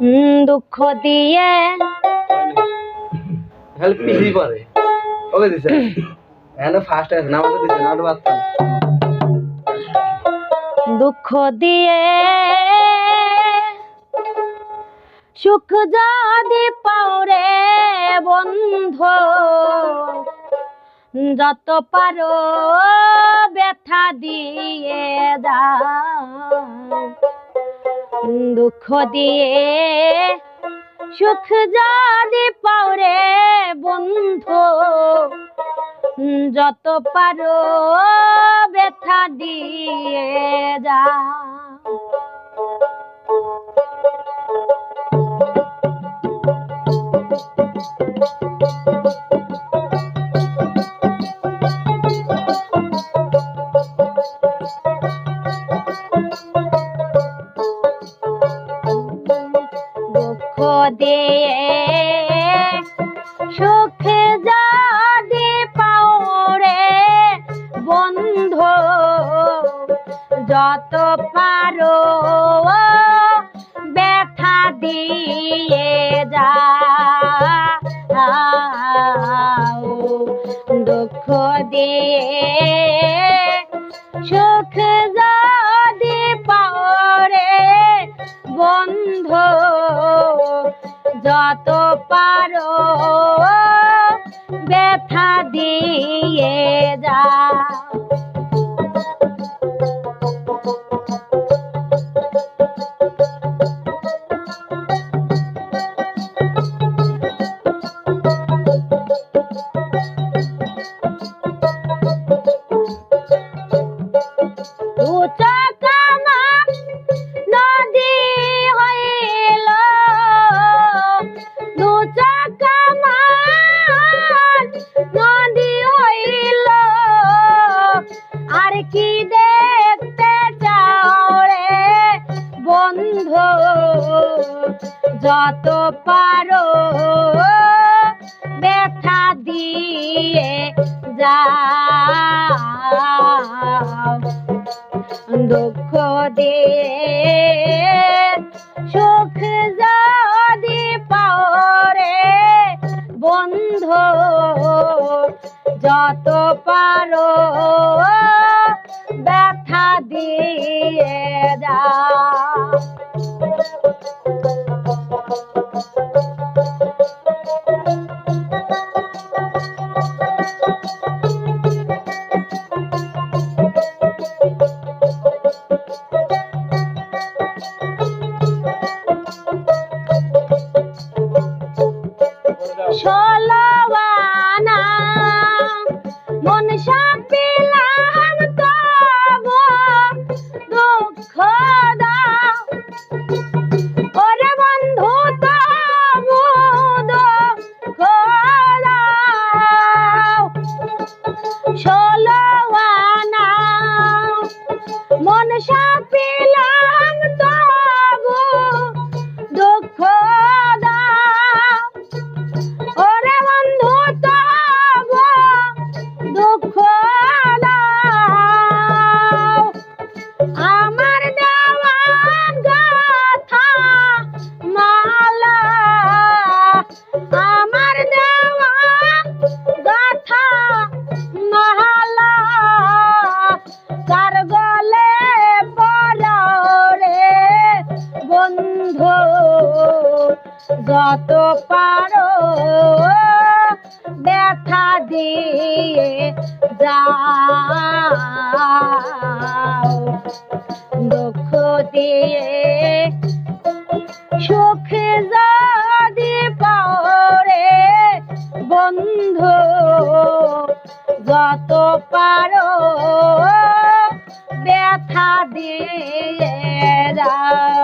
উম, দুঃখ দিয়ে। খালি পিছি পরে। ওকে দিছে। এখানে ফার্স্ট আছে না আমাকে দিছে না ওটা বাদ দুঃখ দিয়ে। সুখ যদি পাওরে বন্ধ যত পারো ব্যথা দিয়ে দাও দুঃখ দিয়ে সুখ যদি পাওরে বন্ধু যত পারো ব্যথা দিয়ে যা। দুঃখ দিয়ে সুখ যদি পাওরে বন্ধু, যত পারো ব্যথা দিয়ে যা দুঃখ দিয়ে সুখ যদি পাওরে বন্ধ যত পারো ব্যথা দিয়ে যা। কি দেখতে চাও রে বন্ধু? যত পারো ব্যথা দিয়ে যাও। দুঃখ দিয়ে সুখ যদি পাওরে বন্ধু, যত পারো ব্যথা দিয়ে যা। মন সাপিলাম তব দুঃখ ওরে বন্ধু তব দুঃখ আমার দেওয়া গাথা মালা যত পারো, ব্যথা দিয়ে যাও। দুঃখ দিয়ে সুখ যদি পাওরে বন্ধু, যত পারো, ব্যথা দিয়ে যাও।